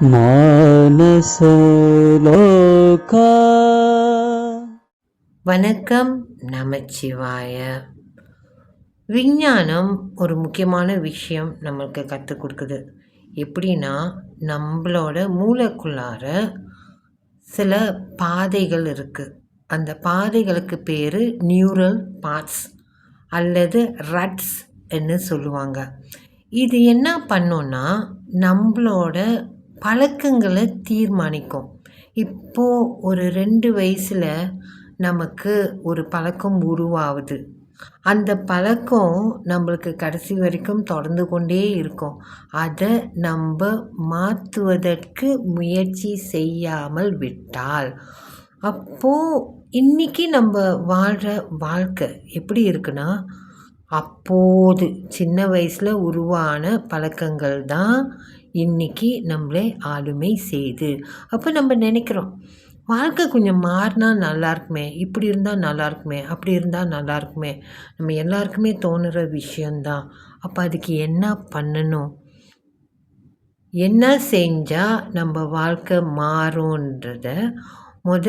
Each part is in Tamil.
மானசலோகா வணக்கம் நமச்சிவாய. விஞ்ஞானம் ஒரு முக்கியமான விஷயம் நம்மளுக்கு கற்றுக் கொடுக்குது. எப்படின்னா நம்மளோட மூளைக்குள்ளார சில பாதைகள் இருக்குது அந்த பாதைகளுக்கு பேர் நியூரல் பார்ட்ஸ் அல்லது ரட்ஸ் என்று சொல்லுவாங்க. இது என்ன பண்ணுன்னா நம்மளோட பழக்கங்களை தீர்மானிக்கும். இப்போது ஒரு ரெண்டு வயசில் நமக்கு ஒரு பழக்கம் உருவாகுது. அந்த பழக்கம் நம்மளுக்கு கடைசி வரைக்கும் தொடர்ந்து கொண்டே இருக்கும். அதை நம்ம மாற்றுவதற்கு முயற்சி செய்யாமல் விட்டால் அப்போது இன்றைக்கி நம்ம வாழ்கிற வாழ்க்கை எப்படி இருக்குன்னா அப்போது சின்ன வயசில் உருவான பழக்கங்கள் தான் இன்றைக்கி நம்மளை ஆளுமை செய்து. அப்போ நம்ம நினைக்கிறோம் வாழ்க்கை கொஞ்சம் மாறினா நல்லாயிருக்குமே இப்படி இருந்தால் நல்லாயிருக்குமே அப்படி இருந்தால் நல்லாயிருக்குமே நம்ம எல்லாருக்குமே தோணுற விஷயந்தான் அப்போ அதுக்கு என்ன பண்ணணும்? என்ன செஞ்சால் நம்ம வாழ்க்கை மாறும்ன்றத முத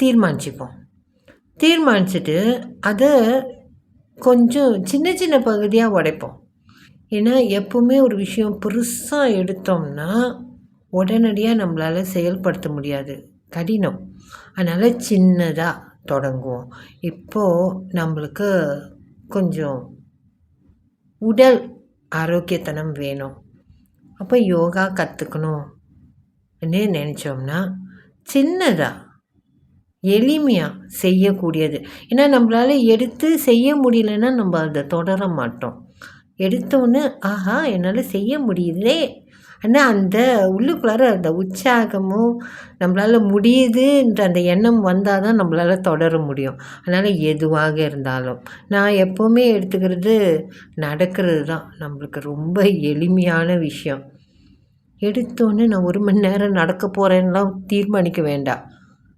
தீர்மானிச்சுப்போம். தீர்மானிச்சுட்டு அதை கொஞ்சம் சின்ன சின்ன பகுதியாக உடைப்போம். ஏன்னா எப்போவுமே ஒரு விஷயம் பெருசாக எடுத்தோம்னா உடனடியாக நம்மளால் செயல்படுத்த முடியாது. கடினம். அதனால் சின்னதாக தொடங்குவோம். இப்போது நம்மளுக்கு கொஞ்சம் உடல் ஆரோக்கியத்தனம் வேணும். அப்போ யோகா கற்றுக்கணும் நினச்சோம்னா சின்னதாக எளிமையாக செய்யக்கூடியது. ஏன்னா நம்மளால் எடுத்து செய்ய முடியலன்னா நம்ம அதை தொடர மாட்டோம். எடுத்தோன்னே ஆஹா என்னால் செய்ய முடியுதே. ஆனால் அந்த உள்ளுக்குள்ளார அந்த உற்சாகமும் நம்மளால் முடியுதுன்ற அந்த எண்ணம் வந்தால் தான் நம்மளால் தொடர முடியும். அதனால் எதுவாக இருந்தாலும். நான் எப்போவுமே எடுத்துக்கிறது நடக்கிறது தான். நம்மளுக்கு ரொம்ப எளிமையான விஷயம். எடுத்தோன்னே நான் ஒரு மணி நேரம் நடக்க போகிறேன்லாம் தீர்மானிக்க வேண்டாம்.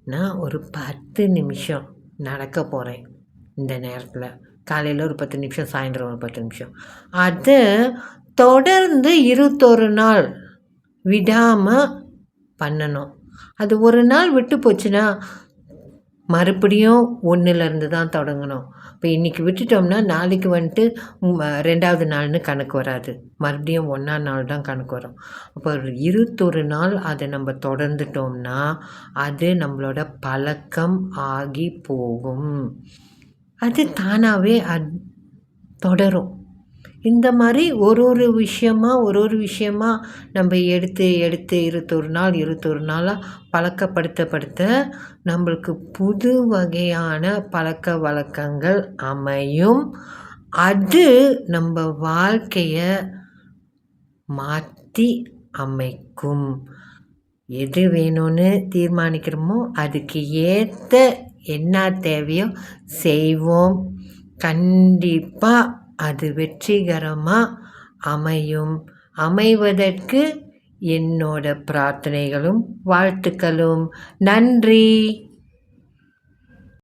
நான் ஒரு பத்து நிமிஷம் நடக்க போகிறேன் இந்த நேரத்தில். காலையில் ஒரு பத்து நிமிஷம் சாயந்தரம் ஒரு பத்து நிமிஷம். அதை தொடர்ந்து இருபத்தொரு நாள் விடாமல் பண்ணணும். அது ஒரு நாள் விட்டு போச்சுன்னா மறுபடியும் ஒன்றுலேருந்து தான் தொடங்கணும். இப்போ இன்றைக்கி விட்டுட்டோம்னா நாளைக்கு வந்துட்டு ரெண்டாவது நாள்னு கணக்கு வராது. மறுபடியும் ஒன்றா நாள் தான் கணக்கு வரும். அப்போ ஒரு இருபத்தொரு நாள் அதை நம்ம தொடர்ந்துட்டோம்னா அது நம்மளோட பழக்கம் ஆகி போகும். அது தானாகவே அத் தொடரும். இந்த மாதிரி ஒரு ஒரு விஷயமா ஒரு ஒரு விஷயமாக நம்ம எடுத்து எடுத்து இருபத்தொரு நாள் இருபத்தொரு நாளாக பழக்கப்படுத்தப்படுத்த நம்மளுக்கு புது வகையான பழக்க வழக்கங்கள் அமையும். அது நம்ம வாழ்க்கையை மாற்றி அமைக்கும். எது வேணும்னு தீர்மானிக்கிறோமோ அதுக்கு ஏற்ற என்ன தேவையோ செய்வோம். கண்டிப்பாக அது வெற்றிகரமாக அமையும். அமைவதற்கு என்னோட பிரார்த்தனைகளும் வாழ்த்துக்களும். நன்றி!